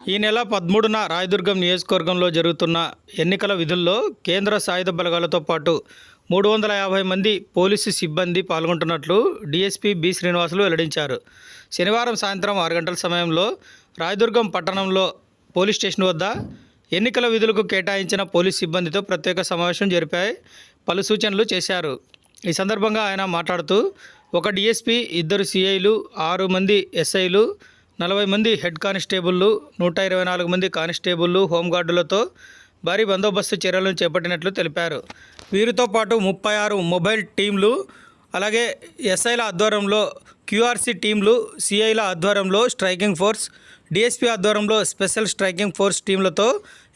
ఈ నెల పదమూడున రాయదుర్గం నియోజకవర్గంలో జరుగుతున్న ఎన్నికల విధుల్లో కేంద్ర సాయుధ బలగాలతో పాటు మూడు వందల యాభై మంది పోలీసు సిబ్బంది పాల్గొంటున్నట్లు డీఎస్పీ బి శ్రీనివాసులు వెల్లడించారు. శనివారం సాయంత్రం ఆరు గంటల సమయంలో రాయదుర్గం పట్టణంలో పోలీస్ స్టేషన్ వద్ద ఎన్నికల విధులకు కేటాయించిన పోలీస్ సిబ్బందితో ప్రత్యేక సమావేశం జరిపాయి పలు సూచనలు చేశారు. ఈ సందర్భంగా ఆయన మాట్లాడుతూ ఒక డీఎస్పీ ఇద్దరు సిఐలు ఆరు మంది ఎస్ఐలు నలభై మంది హెడ్ కానిస్టేబుళ్ళు నూట ఇరవై నాలుగు మంది కానిస్టేబుళ్ళు హోంగార్డులతో భారీ బందోబస్తు చర్యలను చేపట్టినట్లు తెలిపారు. వీరితో పాటు ముప్పై ఆరు మొబైల్ టీంలు అలాగే ఎస్ఐల ఆధ్వర్యంలో క్యూఆర్సీ టీంలు సిఐల ఆధ్వర్యంలో స్ట్రైకింగ్ ఫోర్స్ డిఎస్పీ ఆధ్వర్యంలో స్పెషల్ స్ట్రైకింగ్ ఫోర్స్ టీంలతో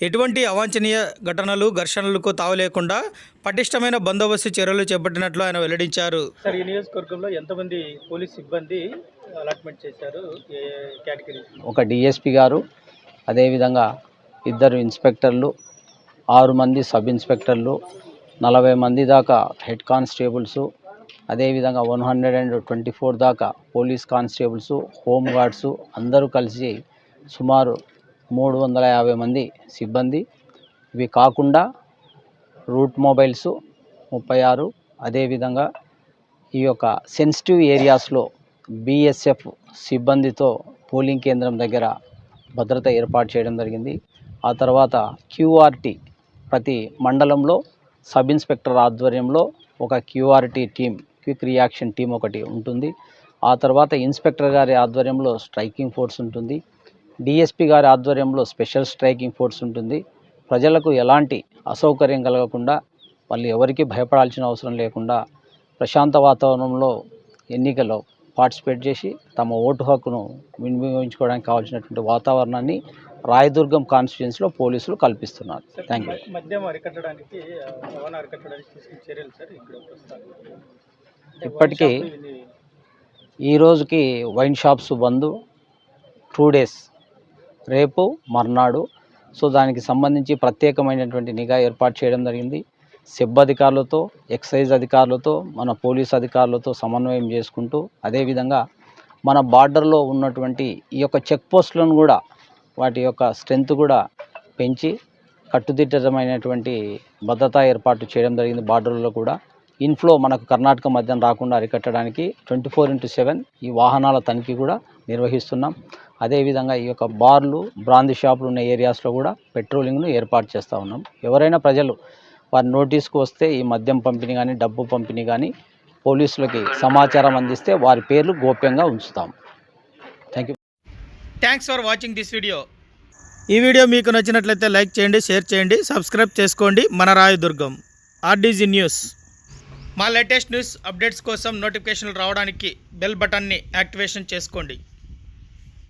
ఎటువంటి అవాంఛనీయ ఘటనలు ఘర్షణలకు తావు లేకుండా పటిష్టమైన బందోబస్తు చర్యలు చేపట్టినట్లు ఆయన వెల్లడించారు. సార్ ఈ నియోజకవర్గంలో ఎంతమంది పోలీస్ సిబ్బంది అలాట్మెంట్ చేశారు ఒక డిఎస్పి గారు అదేవిధంగా ఇద్దరు ఇన్స్పెక్టర్లు ఆరు మంది సబ్ ఇన్స్పెక్టర్లు నలభై మంది దాకా హెడ్ కానిస్టేబుల్స్ అదేవిధంగా one hundred and twenty four దాకా పోలీస్ కానిస్టేబుల్స్ హోమ్ గార్డ్స్ అందరూ కలిసి సుమారు మూడు వందల యాభై మంది సిబ్బంది. ఇవి కాకుండా రూట్ మొబైల్స్ ముప్పై ఆరు అదేవిధంగా ఈ యొక్క సెన్సిటివ్ ఏరియాస్లో బీఎస్ఎఫ్ సిబ్బందితో పోలింగ్ కేంద్రం దగ్గర భద్రత ఏర్పాటు చేయడం జరిగింది. ఆ తర్వాత క్యూఆర్టీ ప్రతి మండలంలో సబ్ ఇన్స్పెక్టర్ ఆధ్వర్యంలో ఒక QRT team quick reaction team ఒకటి ఉంటుంది. ఆ తర్వాత ఇన్స్పెక్టర్ గారి ఆధ్వర్యంలో స్ట్రైకింగ్ ఫోర్స్ ఉంటుంది. డిఎస్పి గారి ఆధ్వర్యంలో స్పెషల్ స్ట్రైకింగ్ ఫోర్స్ ఉంటుంది. ప్రజలకు ఎలాంటి అసౌకర్యం కలగకుండా వాళ్ళు ఎవరికి భయపడాల్సిన అవసరం లేకుండా ప్రశాంత వాతావరణంలో ఎన్నికలో పార్టిసిపేట్ చేసి తమ ఓటు హక్కును వినియోగించుకోవడానికి కావాల్సినటువంటి వాతావరణాన్ని రాయదుర్గం కాన్స్టిట్యున్సీలో పోలీసులు కల్పిస్తున్నారు. థ్యాంక్ యూ ఇప్పటికీ ఈ రోజుకి wine shops bandh two days రేపు మర్నాడు. సో దానికి సంబంధించి ప్రత్యేకమైనటువంటి నిఘా ఏర్పాటు చేయడం జరిగింది. సెబ్ అధికారులతో ఎక్సైజ్ అధికారులతో మన పోలీస్ అధికారులతో సమన్వయం చేసుకుంటూ అదేవిధంగా మన బార్డర్లో ఉన్నటువంటి ఈ యొక్క చెక్ పోస్టులను కూడా వాటి యొక్క స్ట్రెంత్ కూడా పెంచి కట్టుదిట్టమైనటువంటి భద్రతా ఏర్పాటు చేయడం జరిగింది బార్డర్లో కూడా. ఇన్ఫ్లో మనకు కర్ణాటక మధ్యం రాకుండా అరికట్టడానికి ట్వంటీ ఫోర్ ఇంటూ సెవెన్ ఈ వాహనాల తనిఖీ కూడా నిర్వహిస్తున్నాం. అదేవిధంగా ఈ యొక్క బార్లు బ్రాందీ షాపులు ఉన్న ఏరియాస్లో కూడా పెట్రోలింగ్ను ఏర్పాటు చేస్తూ ఉన్నాం. ఎవరైనా ప్రజలు వారి నోటీస్కు వస్తే ఈ మద్యం పంపిణీ కానీ డబ్బు పంపిణీ కానీ పోలీసులకి సమాచారం అందిస్తే వారి పేర్లు గోప్యంగా ఉంచుతాం. Thank you thanks for watching this video ఈ వీడియో మీకు నచ్చినట్లయితే లైక్ చేయండి షేర్ చేయండి సబ్స్క్రైబ్ చేసుకోండి. మన రాయదుర్గం ఆర్డీజీ న్యూస్ మా లేటెస్ట్ న్యూస్ అప్డేట్స్ కోసం నోటిఫికేషన్లు రావడానికి బెల్ బటన్ని యాక్టివేషన్ చేసుకోండి.